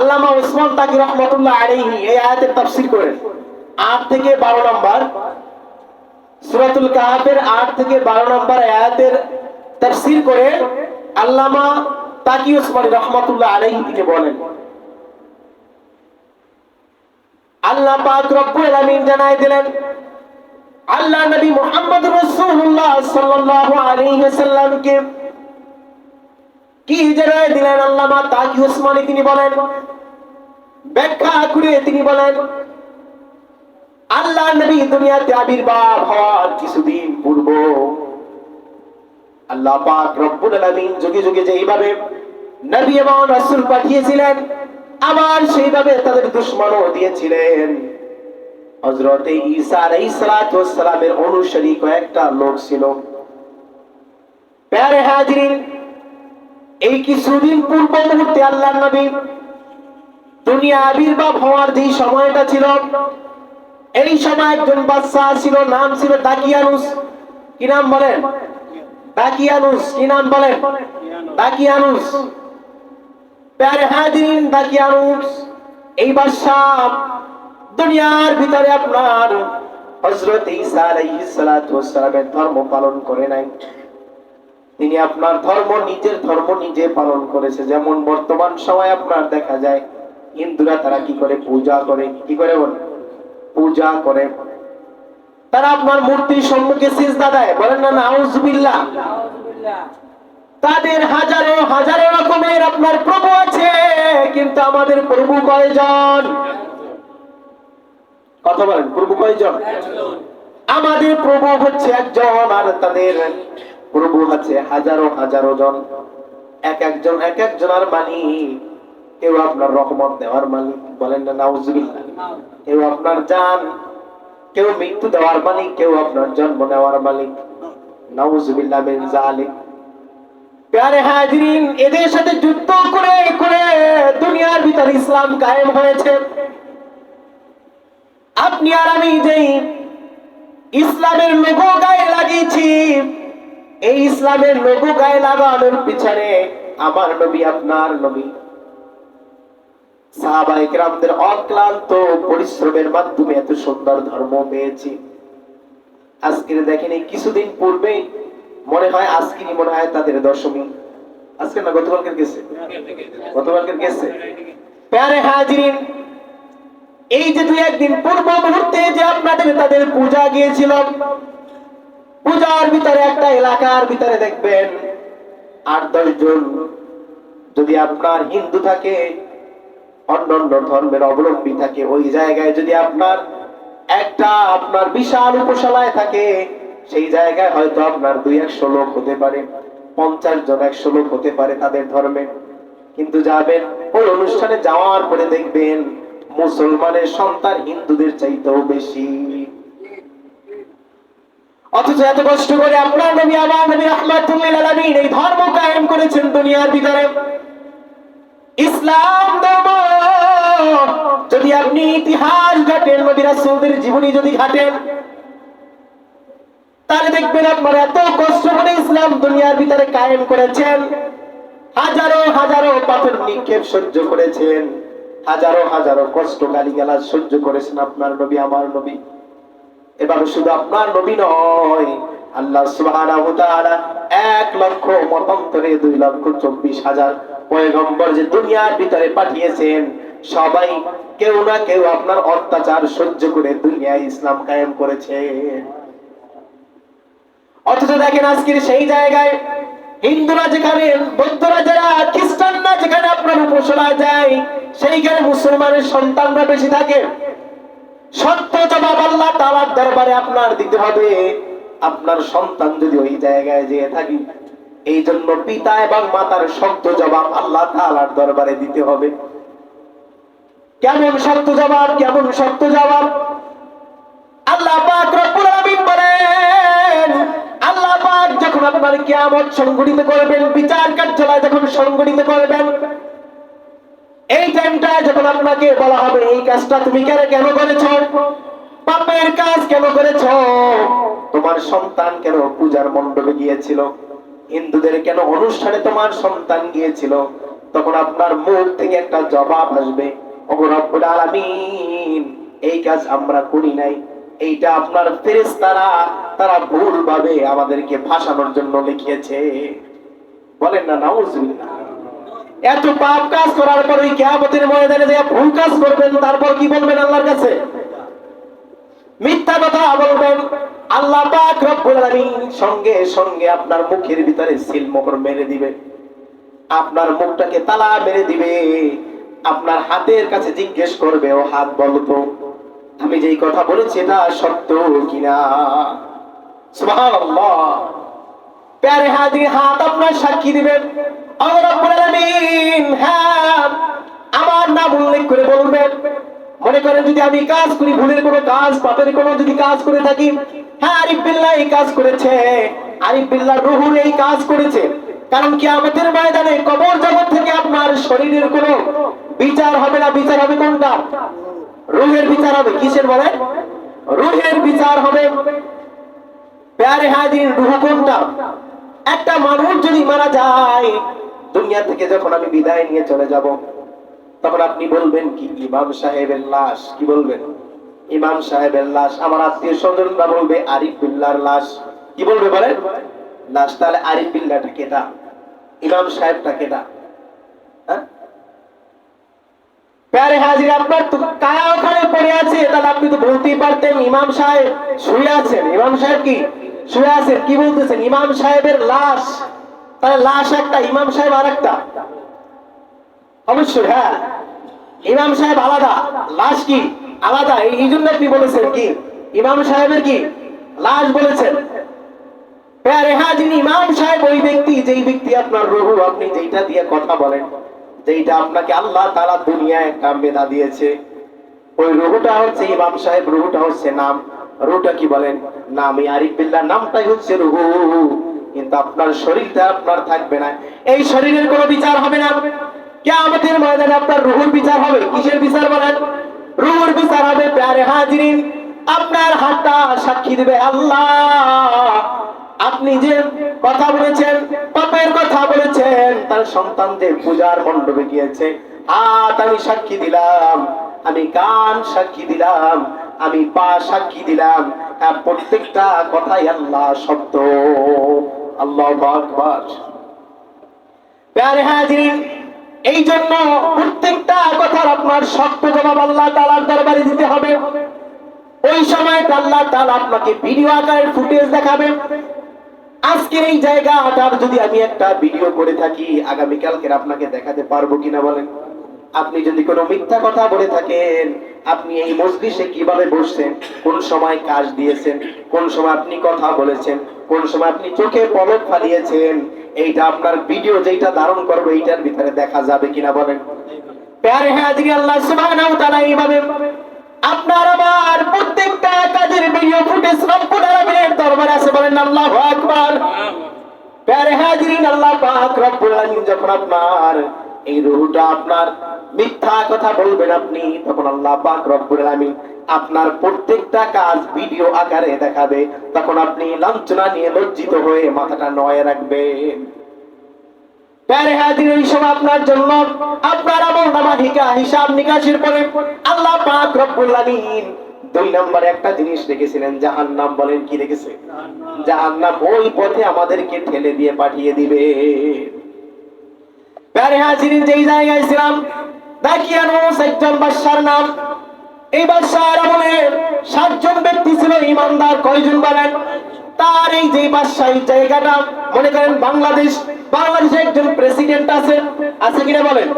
আল্লামা ওসমান তাকি রহমতুল্লাহ আলাইহি এই আয়াতের তাফসীর করেন। আট থেকে বারো নম্বর। সূরাতুল কাহাফের আট থেকে বারো নম্বর আয়াতের তাফসীর করে আল্লামা তাকি ওসমান রহমতুল্লাহ আলাইহি থেকে বলেন, আল্লাহ পাক আলামিন জানাই দিলেন, আল্লাহ নবী মুহাম্মদ রাসূলুল্লাহ সাল্লাল্লাহু আলাইহি ওয়াসাল্লামকে কি জানাই দিলেন আল্লামা তাকি ওসমানী তিনি বলেন? ব্যাখ্যা করে তিনি বলেন, আল্লাহ নবী দুনিয়াতে আবির্ভাব হওয়ার কিছুদিন পূর্ব আল্লাহ পাক রব্বুল আলামিন যুগে যুগে যে এইভাবে নবী এবং রাসূল পাঠিয়েছিলেন, আবার সেইভাবে তাদের দুশ্মনও দিয়েছিলেন। হযরতে ঈসা আলাইহিস সালাতু ওয়াস সালামের অনুসারী কয়েকটা লোক ছিল। প্যারে হাজিরিন এই কিছুদিন পূর্ব মুহূর্তে আল্লাহ নবী দুনিয়া আবির্ভাব হওয়ার যে সময়টা ছিল, এই সময় একজন বাচ্চা ছিল, নাম ছিল দাকিয়ানুস। কি নাম বলেন? দাকিয়ানুস, কি নাম বলেন? দাকিয়ানুস। প্যারে হাজিরিন দাকিয়ানুস। এই বাদশা দুনিয়ার ভিতরে আপনার হযরত ঈসা আলাইহিস সালাতু ওয়াস সালামের ধর্ম পালন করে নাই। তিনি আপনার ধর্ম নিজের ধর্ম নিজে পালন করেছে। যেমন বর্তমান সময় আপনার দেখা যায় হিন্দুরা তারা কি করে? পূজা করে। কি করে বলে? পূজা করে। তারা আপনার মূর্তির সম্মুখে সিজদা দেয়। বলেন না নাউজুবিল্লাহ। তাদের হাজারো হাজারো রকমের আপনার প্রভু আছে কিন্তু আমাদের প্রভু কয়জন? কথা বলেন প্রভু কয়জন? আমাদের প্রভু হচ্ছে একজন আর তাদের প্রভু আছে হাজারো হাজারো জন, এক একজন, এক একজনের মালিক কেউ আপনার রহমত দেওয়ার মালিক, বলেন না কেউ আপনার জান, কেউ মৃত্যু দেওয়ার মালিক, কেউ আপনার জন্ম নেওয়ার মালিক। জালিক প্যারে হাজিরিন, এদের সাথে যুদ্ধ করে করে দুনিয়ার ভিতর ইসলাম কায়েম হয়েছে। আপনি আর আমি যেই ইসলামের লোগো গায়ে লাগিয়েছি এই ইসলামের লোগো গায়ে লাগানোর পিছনে আমার নবী, আপনার নবী। অক্লান্ত পরিশ্রমের মাধ্যমে এত সুন্দর ধর্ম পেয়েছি। আজকে দেখেন এই কিছুদিন পূর্বে মনে হয় আজকেরই মনে হয় তাদের দশমী। আজকে না গেছে গেছে প্যারে হাজিরিন, এই যে দুই একদিন পূর্ব মুহূর্তে যে আপনাদের তাদের পূজা গিয়েছিল পূজার ভিতরে একটা এলাকার ভিতরে দেখবেন আট দশ জন। যদি আপনার হিন্দু থাকে, অন্য অন্য ধর্মের অবলম্বী থাকে, ওই জায়গায় যদি আপনার একটা আপনার বিশাল উপশালায় থাকে, সেই জায়গায় হয়তো আপনার দুই একশো লোক হতে পারে, পঞ্চাশ জন, একশো লোক হতে পারে তাদের ধর্মে। কিন্তু যাবেন, ওই অনুষ্ঠানে যাওয়ার পরে দেখবেন, মুসলমানের সন্তান হিন্দুদের চাইতেও বেশি। অথচ এত কষ্ট করে আপনার নবী আমার নবী রহমাতুল্লিল এই ধর্ম কায়েম করেছেন দুনিয়ার ভিতরে। ইসলাম ধর্ম, যদি আপনি ইতিহাস ঘাটেন, নবী রাসূলদের জীবনী যদি ঘাটেন, তাহলে দেখবেন আপনারা এত কষ্ট করে ইসলাম দুনিয়ার ভিতরে কায়েম করেছেন। হাজারো হাজারো পাথর নিক্ষেপ সহ্য করেছেন। হাজারো হাজারো কষ্ট গালিগালাজ সহ্য করেছেন আপনার নবী, আমার নবী। এবার শুধু আপনার নবী নয়, আল্লাহ তাআলা এক লক্ষ মতান্তরে দুই লক্ষ চব্বিশ হাজার পয়গম্বর যে দুনিয়ার ভিতরে পাঠিয়েছেন, সবাই কেউ না কেউ আপনার অত্যাচার সহ্য করে দুনিয়ায় ইসলাম কায়েম করেছে। অথচ দেখেন আজকের সেই জায়গায় হিন্দুরা যেখানে, বৌদ্ধরা যারা, খ্রিস্টানরা যেখানে আপনার উপাসনা যায় সেইখানে মুসলমানের সন্তানরা বেশি থাকে। সত্য জবাব আল্লাহ তাআলার দরবারে আপনার এই জন্য পিতা এবং কেমন জবাব কেমন জবাব? সংগঠিত করবেন, বিচার কার্যালয় যখন সংগঠিত করবেন এই টাইমটা যখন আপনাকে বলা হবে এই কাজটা তুমি কেন কেন করেছ? পাপের কাজ কেন করেছ? তোমার সন্তান কেন পূজার মণ্ডপে গিয়েছিল? হিন্দুদের কেন অনুষ্ঠানে তোমার সন্তান গিয়েছিল? তখন আপনার মুখ থেকে একটা জবাব আসবে এই কাজ আমরা করি নাই। এইটা আপনার ফেরেশতারা, তারা ভুল ভাবে আমাদেরকে ভাসানোর জন্য লিখিয়েছে। বলেন না, নাউজুবিল্লাহ। এত পাপ কাজ করার পর ওই কিয়ামতের ময়দানে যে ভুল কাজ করবেন, তারপর কি বলবেন আল্লাহর কাছে? মিথ্যা কথা বলবেন। আল্লাহ পাক রব্বুল আলামিন সঙ্গে সঙ্গে আপনার মুখের ভিতরে সিল মোহর মেরে দিবে। আপনার মুখটাকে তালা মেরে দিবে। আপনার হাতের কাছে জিজ্ঞেস করবে, ও হাত বলতো আমি যেই কথা বলেছি, এটা সত্য কিনা? সুবহানাল্লাহ। প্যারে হাজির হাত আপনার সাক্ষী দিবেন। হ্যাঁ আমার নাম উল্লেখ করে বলবেন। মনে করেন যদি আমি কাজ করি, ভুলের কোনো কাজ, পাপের কোনো যদি কাজ করে থাকি হ্যাঁ আরিফ বিল্লাহ এই কাজ করেছে। আরিফ বিল্লাহ রুহুল এই কাজ করেছে। কারণ কি আমাদের ময়দানে কবর জগৎ থেকে আপনার শরীরের কোনো বিচার হবে না। বিচার হবে কোনটা? রুহের বিচার হবে। কিসের বলে? রুহের বিচার হবে। প্যারে হাজির রুহ কোনটা? একটা মানুষ যদি মারা যায়, দুনিয়া থেকে যখন আমি বিদায় নিয়ে চলে যাব, তখন আপনি বলবেন কি, ইমাম সাহেবের লাশ? কি বলবেন? ইমাম সাহেবের লাশ। আমার আত্মীয় স্বজনরা বলবে, আরিফ বিল্লার লাশ। কি বলবে বলেন? লাশ তাহলে আরিফ বিল্লাটা কেটা? ইমাম সাহেবটা কেটা? হ্যাঁ? আপনার তো কায়া ওখানে পড়ে আছে? তাহলে আপনি তো বলতেই পারতেন ইমাম সাহেব শুয়ে আছেন। ইমাম সাহেব কি? শুয়ে কি বলতেছেন? ইমাম সাহেবের লাশ লাশ একটা, ইমাম সাহেব আর একটা অবশ্যই হ্যাঁ। ইমাম সাহেব আলাদা। লাশ কি? আলাদা। এই জন্য বলেছেন কি? ইমাম সাহেবের কি? লাশ বলেছেন। প্যারে হাজির ইমাম সাহেব, ওই ব্যক্তি, যেই ব্যক্তি আপনার রহু, আপনি যেইটা দিয়ে কথা বলেন, যেইটা আপনাকে আল্লাহ তারা দুনিয়ায় একটা মেধা দিয়েছে, ওই রুহুটা হচ্ছে ইমাম সাহেব, রুহুটা হচ্ছে নাম। রুহুটা কি বলেন? নাম এই আরিফ বিল্লাহ নামটাই হচ্ছে রুহু। কিন্তু আপনার শরীরটা আপনার থাকবে না। এই শরীরের কোনো বিচার হবে না। কিয়ামতের ময়দানে আপনার রুহুর বিচার হবে। কিসের বিচার বলেন? রুহুর বিচার হবে প্যারে হাজিরিন। আপনার হাতটা সাক্ষী দেবে আল্লাহ। আপনি যে কথা বলেছেন, পাপের কথা বলেছেন, তার সন্তানদের পূজার মণ্ডপে গিয়েছে। হাত আমি সাক্ষী দিলাম। আমি কান সাক্ষী দিলাম। আমি পা সাক্ষী দিলাম। প্রত্যেকটা কথাই আল্লাহ শব্দ আল্লাহ এই জন্য প্রত্যেকটা কথার আপনার শক্ত জবাব আল্লাহ তালার দরবারে দিতে হবে। ওই সময় আল্লাহ তাআলা আপনাকে ভিডিও আকারের ফুটেজ দেখাবে। আজকের এই জায়গাটার যদি আমি একটা ভিডিও করে থাকি আগামীকালকে আপনাকে দেখাতে পারব কিনা বলেন? আপনি যদি কোনো মিথ্যা কথা বলে থাকেন আপনি এই মজলিসে কীভাবে বসছেন? কোন সময় কাজ দিয়েছেন? কোন সময় আপনি কথা বলেছেন? কোন সময় আপনি চোখে পলক ফালিয়েছেন? এইটা আপনার ভিডিও যেটা ধারণ করব এইটার ভিতরে দেখা যাবে কিনা বলেন। প্যারে হাজির আল্লাহ সুবহানাহু তাআলা এইভাবে আপনার আমার প্রত্যেকটা কাজের ভিডিও ফুটেজ রব্বুল আলামিনের দরবারে আছে বলেন আল্লাহু আকবার। প্যারে হাজিরিন আল্লাহ পাক রব্বুল আলামিন যখন আপনার এই রুহটা আপনার মিথ্যা কথা বলবেন আপনি, তখন আল্লাহ পাক রব্বুল আলামিন আপনার প্রত্যেকটা কাজ ভিডিও আকারে দেখাবে। তখন আপনি লাঞ্ছনা নিয়ে লজ্জিত হয়ে মাথাটা নয় রাখবেন। জাহান্নাম ওই পথে আমাদেরকে ঠেলে দিয়ে পাঠিয়ে দিবে। প্যারে হাজির যেই জায়গায় ছিলাম দাকিয়ানুস একজন বাদশার নাম? এই বাদশার আমলে সাতজন ব্যক্তি ছিল, ইমানদার কয়জন বলেন? তার এই যে বাদশাহী জায়গাটা, মনে করেন বাংলাদেশ, বাংলাদেশে একজন প্রেসিডেন্ট আছে আছে কিনা বলেন?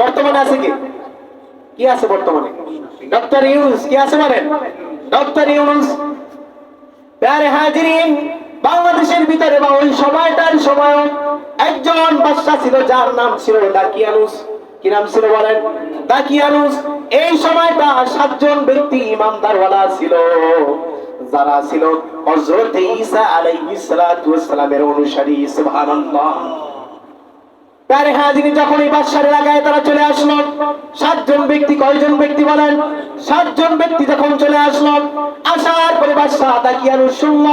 বর্তমানে আছে কি? কি আছে বর্তমানে? ডক্টর ইউনুস, কি আছে বলেন? ডক্টর ইউনুস প্যারে হাজিরিন বাংলাদেশের ভিতরে বা ওই সময়টার সময় একজন বাদশা ছিল, যার নাম ছিল দাকিয়ানুস। কি নাম ছিল বলেন? দাকিয়ানুস। এই সময়টা সাতজন ব্যক্তি ইমানদারওয়ালা ছিল, যারা ছিল হযরত ঈসা আলাইহিস সালাতু সালামের অনুসারী, সুবহানাল্লাহ। তার হাজির যখন এই বাদশার এলাকায় তারা চলে আসলো, সাতজন ব্যক্তি কয়জন ব্যক্তি বলেন? সাতজন ব্যক্তি যখন চলে আসলো, আসার পরে বাদশাহ আরও শুনল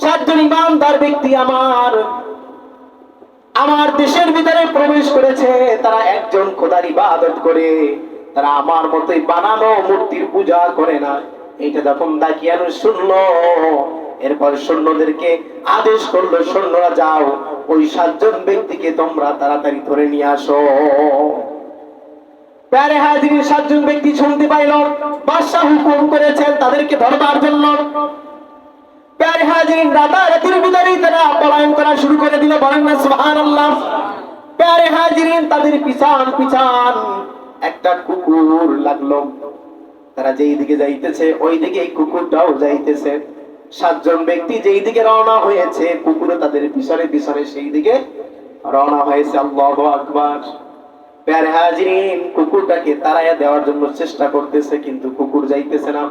সাতজন ইমানদার ব্যক্তি আমার। আমার দেশের ভিতরে প্রবেশ করেছে, তারা একজন খোদার ইবাদত করে। তারা আমার মতোই বানানো মূর্তির পূজা করে না। এইটা দাকিয়ানু এরপর সৈন্যদেরকে আদেশ করল, সৈন্যরা যাও, ওই সাতজন ব্যক্তিকে তোমরা তাড়াতাড়ি ধরে নিয়ে আসো। প্যারে হাজির সাতজন ব্যক্তি শুনতে পাইল, বাদশাহ হুকুম করেছেন তাদেরকে ধরবার জন্য। হাজির সাতজন ব্যক্তি যেই দিকে রওনা হয়েছে, কুকুরও তাদের পিছনে পিছনে সেই দিকে রওনা হয়েছে। আল্লাহ আকবার। প্যারে হাজিরিন কুকুরটাকে তারাইয়া দেওয়ার জন্য চেষ্টা করতেছে, কিন্তু কুকুর যাইতেছে না।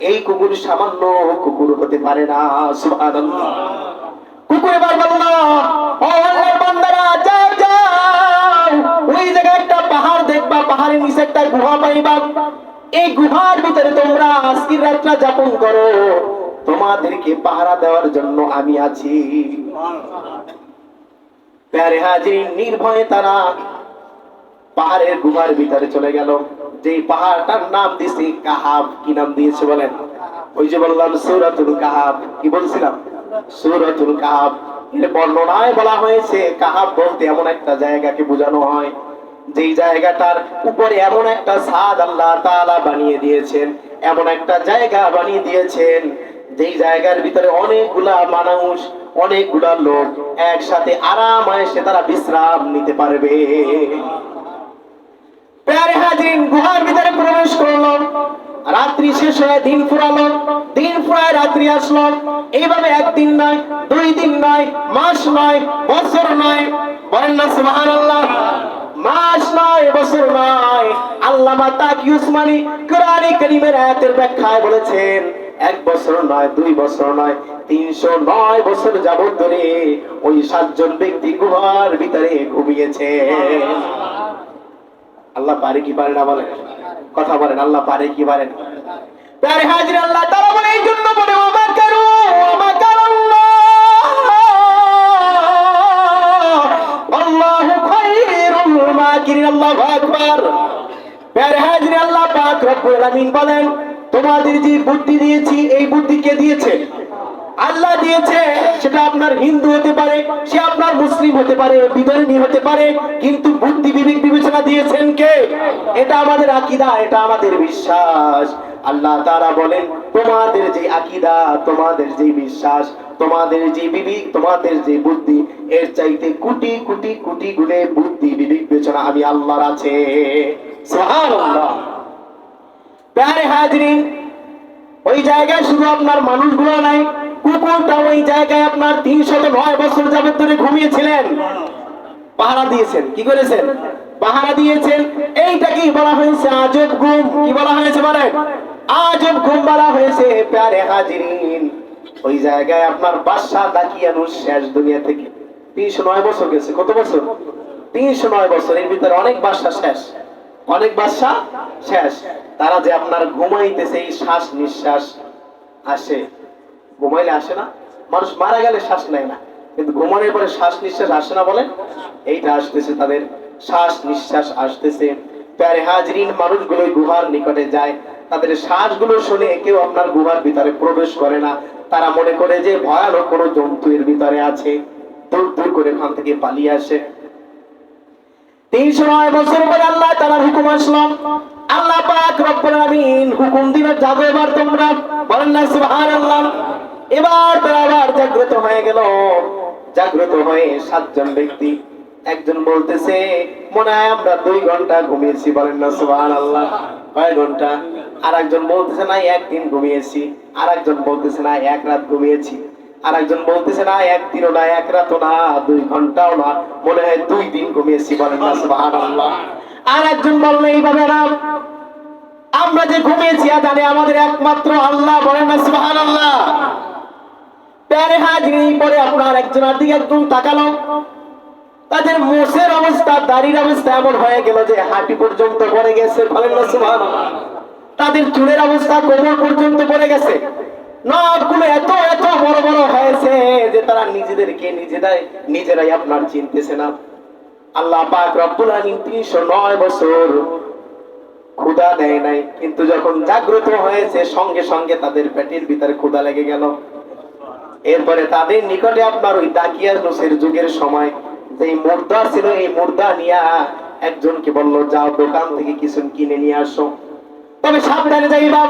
এই কুকুর সামান্য কুকুর হতে পারে না কুকুর এবার ও আল্লাহর বান্দারা, যাও যাও। ওই জায়গায় একটা পাহাড় দেখবা, পাহাড়ের নিচে একটা গুহা পাইবা। এই গুহার ভিতরে তোমরা আজকের রাতটা যাপন করো। তোমাদেরকে পাহারা দেওয়ার জন্য আমি আছি। প্যারে হাজির, নির্ভয়ে তারা পাহাড়ের গুহার ভিতরে চলে গেল। যে পাহাড়টার নাম দিয়েছে কাহাব, কি নাম দিয়েছে বলেন? ওই যে বললাম সূরাতুল কাহাব, কি বলছিলাম? সূরাতুল কাহাব। এর বর্ণনায় বলা হয়েছে, কাহাব বলতে এমন একটা জায়গাকে বোঝানো হয়, যেই জায়গাটার উপরে এমন একটা ছাদ আল্লাহ তাআলা বানিয়ে দিয়েছেন, এমন একটা জায়গা বানিয়ে দিয়েছেন, যেই জায়গার ভিতরে অনেকগুলা মানুষ, অনেকগুলা লোক একসাথে আরাম এসে তারা বিশ্রাম নিতে পারবে। প্যারে হাজিন গুহার ভিতরে প্রবেশ করল। রাত্রি শেষ হয়ে দিন ফুরালো। দিন ফুরায় রাত্রি আসলো। এইভাবে একদিন নয়, দুই দিন নয়, মাস নয়, বছর নয়। বলেন না, সুবহানাল্লাহ। মাস নয়, বছর নয়। আল্লামা তাকি উসমানী কোরআনে কারীমের আয়াতের ব্যাখ্যায় বলেছেন, এক বছর নয়, দুই বছর নয়, তিনশো নয় বছর যাবত ধরে ওই সাতজন ব্যক্তি গুহার ভিতরে ঘুমিয়েছে। আল্লাহ পারে কি পারে না বলেন? কথা বলেন, আল্লাহ পারে কি বলে বলে হাজির আল্লাহ পাক রব্বুল আলামিন বলেন, তোমাদের যে বুদ্ধি দিয়েছি, এই বুদ্ধি কে দিয়েছে? আল্লাহ দিয়েছে, সেটা আপনার হিন্দু হতে পারে, সে আপনার মুসলিম হতে পারে, বিধর্মী হতে পারে, কিন্তু বুদ্ধি বিবেক বিবেচনা দিয়েছেন কে? এটা আমাদের আকিদা, এটা আমাদের বিশ্বাস। আল্লাহ তারা বলেন, তোমাদের যে আকিদা, তোমাদের যে বিশ্বাস, তোমাদের যে বিবেক, তোমাদের যে বুদ্ধি, এর চাইতে কোটি কোটি কোটি গুণে বুদ্ধি বিবেক বিবেচনা আমি আল্লাহর আছে। সুবহানাল্লাহ। প্যারে হাজরিন, ওই জায়গায় শুধু আপনার মানুষগুলো নাই কুকুরটা ওই জায়গায় আপনার তিনশত নয় বছর যাবত ধরে ঘুমিয়েছিলেন। পাহারা দিয়েছেন। কি করেছেন? পাহারা দিয়েছেন। এইটাকেই বলা হয়েছে? আজব ঘুম। কি বলা হয়েছে বলে আজব ঘুম বলা হয়েছে, প্যারে হাজিরিন ওই জায়গায় আপনার বাদশাহ দাকিয়ানু শেষ দুনিয়া থেকে তিনশো নয় বছর গেছে। কত বছর? তিনশো নয় বছর। এর ভিতরে অনেক বাদশা শেষ। অনেক বাদশা শেষ। তারা যে আপনার ঘুমাইতেছে, এই শ্বাস নিঃশ্বাস আসে। ঘুমাইলে আসে না, মানুষ মারা গেলে শ্বাস নেয় না। কিন্তু ঘুমানোর পরে শ্বাস নিঃশ্বাস আসে না বলে? এইটা আসতেছে তাদের, শ্বাস নিঃশ্বাস আসতেছে। প্যারে হাজরিন, মানুষগুলো গুহার নিকটে যায়। তাদের শ্বাসগুলো শুনে কেউ আপনার গুহার ভিতরে প্রবেশ করে না। তারা মনে করে যে ভয়ানক কোনো জন্তু এর ভিতরে আছে। দূর দূর করে ওখান থেকে পালিয়ে আসে। তিনশো নয় বছর পরে আল্লাহ তালার হুকুম আসলাম আল্লাহ পাক রব্বুল আমিন হুকুম দিবে যাব এবার তোমরা বলেন না, সুবহানাল্লাহ। এবার তারা আবার জাগ্রত হয়ে গেল। জাগ্রত হয়ে সাতজন ব্যক্তি একজন বলতেছে, মনে হয় আমরা দুই ঘণ্টা ঘুমিয়েছি। বলেন না, সুবহানাল্লাহ। কয় ঘণ্টা? আর একজন বলতেছে না একদিন ঘুমিয়েছি। আর একজন বলতেছে না এক রাত ঘুমিয়েছি। আর একজন বলতেছে না একদিনও না, এক রাতও না, দুই ঘন্টাও না, মনে হয় দুই দিন ঘুমিয়েছি। বলেন না, সুবহানাল্লাহ। আর একজন বলল, এইভাবে না, আমরা যে ঘুমিয়েছি জানে আমাদের একমাত্র আল্লাহ। বলেন না, সুবহানাল্লাহ। প্যারে হাজিরি পরে আপনার একজনের দিকে একদম তাকালো। তাদের মোষের অবস্থা, দাড়ির অবস্থা এমন হয়ে গেল যে হাঁটি পর্যন্ত পড়ে গেছে, বলেন না সুবহানাল্লাহ। তাদের চুলের অবস্থা কোমর পর্যন্ত পড়ে গেছে। নখগুলো এত এত বড় বড় হয়েছে যে তারা নিজেদেরকে নিজেরাই নিজেরাই আপনার চিনতেছে না। আল্লাহ পাক রব্বুল আলামিন 309 বছর ক্ষুধা দেয় নাই, কিন্তু যখন জাগ্রত হয়েছে, সঙ্গে সঙ্গে তাদের পেটের ভিতরে ক্ষুধা লেগে গেল। এরপরে তাদের নিকটে আপনার ওই দাকিয়া নুসের যুগের সময় যে মুর্দা ছিল, এই মুর্দা নিয়া একজনকে বলল, যাও দোকান থেকে কিছু কিনে নিয়ে আসো। তবে সাবধানে যাইবা।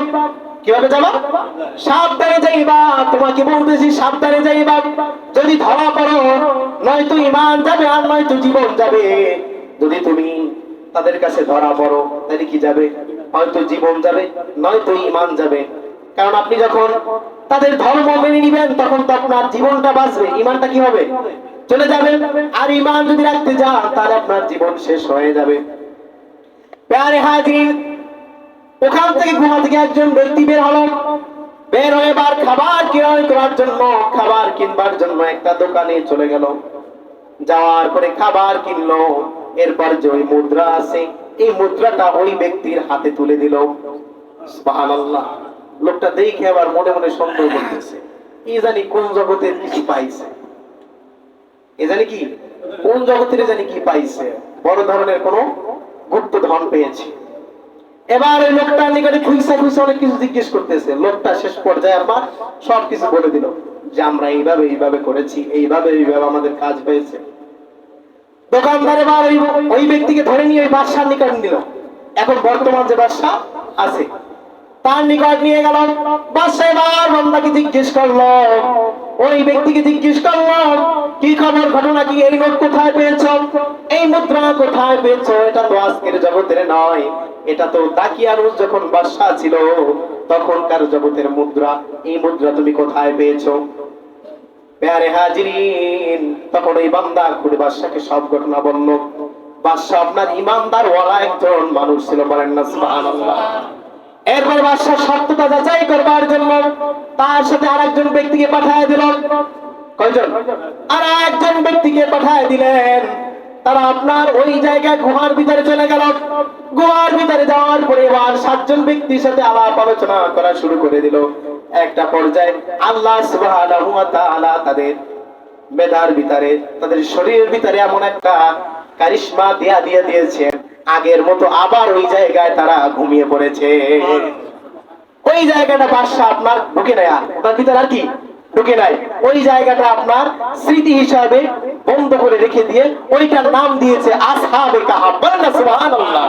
কীভাবে যাবা? সাবধানে যাইবা। তোমাকে বলতেছি, সাবধানে যাইবা। যদি ধরা পড়ো, নয়তো ইমান যাবে আর নয়তো জীবন যাবে। যদি তুমি তাদের কাছে ধরা পড়ো, তাহলে কি যাবে? হয়তো জীবন যাবে, নয়তো ইমান যাবে। কারণ আপনি যখন তাদের ধর্ম মেনে নিবেন, তখন তো আপনার জীবনটা বাঁচবে। ইমানটা কি হবে? চলে যাবে। আর ইমান যদি রাখতে যান, তাহলে আপনার জীবন শেষ হয়ে যাবে। প্যারে হাজির, ওখান থেকে ঘুমা থেকে একজন ব্যক্তি বের হলো। বের হয়ে বার খাবার ক্রয় করার জন্য। খাবার কিনবার জন্য একটা দোকানে চলে গেল। যাওয়ার পরে খাবার কিনলো। এরপর যে ওই মুদ্রা আছে, এই মুদ্রাটা ওই ব্যক্তির হাতে তুলে দিল। সুবহানাল্লাহ। লোকটা দেখে আবার মনে মনে সন্দেহ করতেছে। কি জানি কোন জগতের কিছু পাইছে। এ জানি কি? কোন জগতের জানি কি পাইছে। বড় ধরনের কোনো গুপ্ত ধন পেয়েছে। এবার ওই লোকটার নিকটে খুঁজছে খুঁজছে অনেক কিছু জিজ্ঞেস করতেছে। লোকটা শেষ পর্যায়ে আমার সব কিছু বলে দিল যে, আমরা এইভাবে এইভাবে করেছি, এইভাবে এইভাবে আমাদের কাজ হয়েছে। দোকানদার এবার ওই ব্যক্তিকে ধরে নিয়ে ওই বাদশার নিকট নিল। এখন বর্তমান যে বাদশা আছে তার নিকট নিয়ে গেল। বাদশা এবার বান্দাকে জিজ্ঞেস করল। ওই ব্যক্তিকে জিজ্ঞেস করল, কি খবর? ঘটনা কি? এই নোট কোথায় পেয়েছ? এই মুদ্রা কোথায় পেয়েছ? এটা তো আজকের জগতের নয়। এটা তো দাকিয়ানুস যখন বাদশা ছিল, তখনকার জগতের মুদ্রা। এই মুদ্রা তুমি কোথায় পেয়েছ? প্যারে হাজিরিন, তখন ওই বান্দা খুঁড়ে বাদশাকে সব ঘটনা বলল। বাদশাহ আপনার ইমানদার ওয়ালা একজন মানুষ ছিল বলেন না, সুবহানাল্লাহ। এরপর বাদশাহ সত্যতা যাচাই করবার জন্য তার সাথে আরেকজন ব্যক্তিকে পাঠায় দিল। কয়জন? আর একজন ব্যক্তিকে পাঠায় দিলেন। তারা আপনার ওই জায়গায় গুহার ভিতরে চলে গেল। গুহার ভিতরে যাওয়ার পরে এবার সাতজন ব্যক্তির সাথে আলাপ আলোচনা করা শুরু করে দিল। একটা পর্যায়ে আল্লাহ সুবহানাহু ওয়া তাআলা তাদের মেধার ভিতরে, তাদের শরীরের ভিতরে এমন একটা কারিশমা দেয়া দিয়ে দিয়েছে আগের মতো আবার ওই জায়গায় তারা ঘুমিয়ে পড়েছে। ওই জায়গাটা বাসা আপনার ঢুকে নেয়। ওটার ভিতরে আর কি? ঢুকে নেয়। ওই জায়গাটা আপনার স্মৃতি হিসাবে বন্ধ করে রেখে দিয়ে ওইটার নাম দিয়েছে আসহাবে কাহাব। বলেন না সুবহানাল্লাহ।